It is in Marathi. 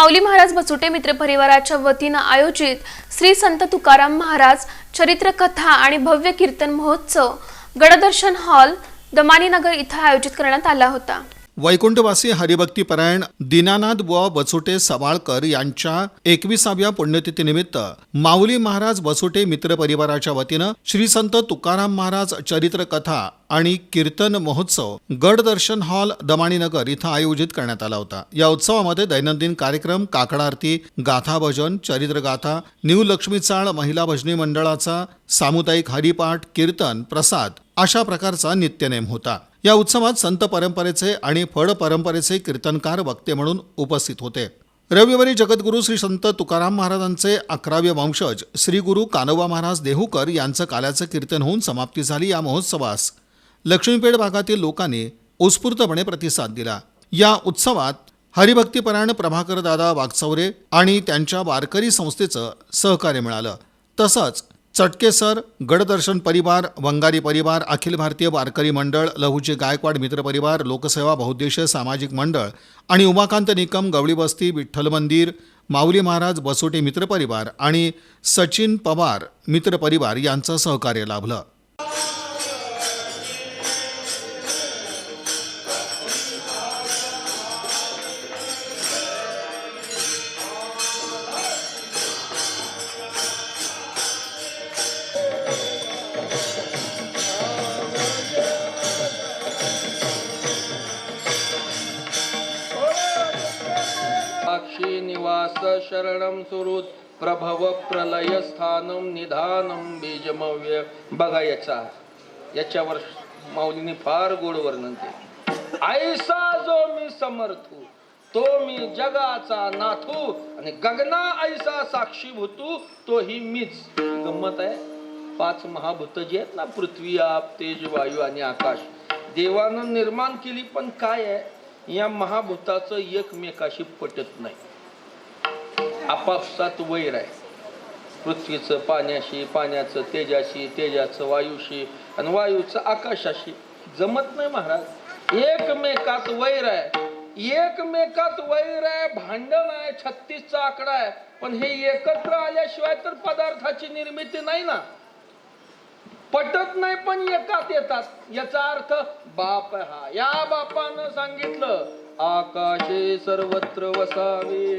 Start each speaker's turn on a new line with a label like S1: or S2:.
S1: माऊली महाराज बसुटे मित्र परिवाराच्या वतीनं आयोजित श्री संत तुकाराम महाराज चरित्र कथा आणि भव्य कीर्तन महोत्सव गडदर्शन हॉल दमानीनगर इथं आयोजित करण्यात आला होता.
S2: वैकुंठवासी हरिभक्तीपरायण दीनानाथ बुवा बसुटे सवाळकर यांच्या एकविसाव्या पुण्यतिथीनिमित्त माऊली महाराज बसुटे मित्र परिवाराच्या वतीनं श्री संत तुकाराम महाराज चरित्र कथा आणि कीर्तन महोत्सव गड दर्शन हॉल दमाणीनगर इथं आयोजित करण्यात आला होता. या उत्सवामध्ये दैनंदिन कार्यक्रम काकडारती गाथा भजन चरित्रगाथा न्यू लक्ष्मी चाळ महिला भजनी मंडळाचा सामुदायिक हरिपाठ कीर्तन प्रसाद अशा प्रकारचा नित्यनेम होता. या उत्सवात संत परंपरेचे आणि फड परंपरेचे कीर्तनकार वक्ते म्हणून उपस्थित होते. रविवारी जगद्गुरू श्री संत तुकाराम महाराजांचे अकरावे वंशज श्री गुरु कानोबा महाराज देहूकर यांचं काल्याचं कीर्तन होऊन समाप्ती झाली या महोत्सवास. लक्ष्मीपेठ भागातील लोकांनी उत्स्फूर्तपणे प्रतिसाद दिला. या उत्सवात हरिभक्तीपरायण प्रभाकर दादा वागचौरे आणि त्यांच्या वारकरी संस्थेचं सहकार्य मिळालं. तसंच चटके सर गडदर्शन परिवार वंगारी परिवार अखिल भारतीय वारकरी मंडळ लहुजी गायकवाड मित्र परिवार लोकसेवा बहुद्देशीय सामाजिक मंडळ आणि उमाकांत निकम गवळी वस्ती विठ्ठल मंदिर माऊली महाराज बसोटे मित्र परिवार आणि सचिन पवार मित्र परिवार यांचं सहकार्य लाभलं.
S3: निवास शरणम सुहृद प्रभव प्रलय स्थानम निधानम बीजमव्य. बघा याचा याच्यावर माऊलीने फार गोड वर्णन केले. ऐसा जो मी समर्थू तो मी जगाचा नाथू आणि गगना ऐसा साक्षी भूतू तो ही मीच. गंमत आहे. पाच महाभूत जी आहेत ना पृथ्वी आप तेज वायू आणि आकाश. देवानं निर्माण केली पण काय आहे? या महाभूताचं एकमेकाशी पटत नाही. आपापसात वैर आहे. पृथ्वीचं पाण्याशी पाण्याचं तेजाशी तेजाचं वायूशी आणि वायूचं आकाशाशी जमत नाही महाराज. एकमेकात वैर आहे. एकमेकात वैर आहे भांडण आहे छत्तीसचा आकडा आहे. पण हे एकत्र आल्याशिवाय तर पदार्थाची निर्मिती नाही ना. पटत नाही पण एकात येतात. याचा अर्थ बाप हा. या बापानं सांगितलं आकाशे सर्वत्र वसावे.